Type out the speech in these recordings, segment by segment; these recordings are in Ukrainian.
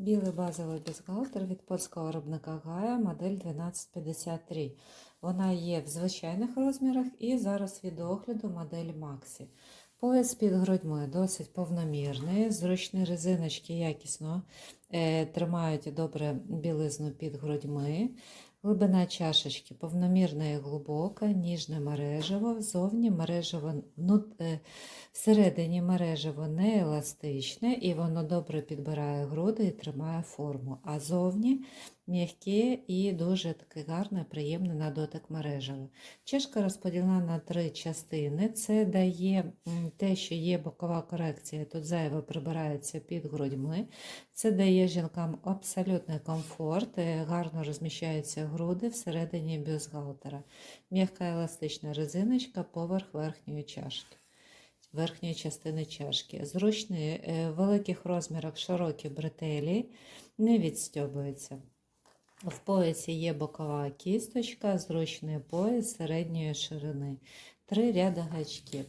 Білий базовий бюстгальтер від польського виробника Гая, модель 1253. Вона є в звичайних розмірах і зараз від огляду модель Maxi. Пояс під грудьми досить повномірний, зручні резиночки якісно е, тримають добре білизну під грудьми. Глибина чашечки повномірна і глибока, ніжне мережево, зовні мережево, ну, е, всередині мережево не еластичне і воно добре підбирає груди і тримає форму. А зовні м'яке і дуже таке гарне, приємне на дотик мережево. Чашка розподілена на три частини. Це дає те, що є бокова корекція, тут зайве прибирається під грудьми. Це дає жінкам абсолютний комфорт, е, гарно розміщаються груди всередині бюстгальтера. М'яка еластична резиночка поверх верхньої чашки. Верхньої частини чашки. Зручні е, в великих розмірах широкі бретелі не відстьобуються. В поясі є бокова кісточка, зручний пояс середньої ширини. Три ряди гачків.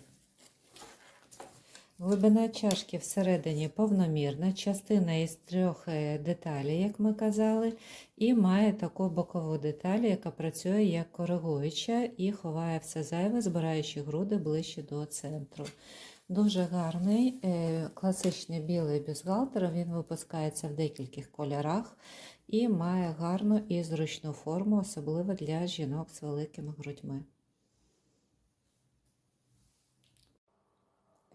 Глибина чашки всередині повномірна, частина із трьох е, деталей, як ми казали, і має таку бокову деталь, яка працює як коригуюча і ховає все зайве, збираючи груди ближче до центру. Дуже гарний е, класичний білий бюстгальтер, він випускається в декількох кольорах і має гарну і зручну форму, особливо для жінок з великими грудьми.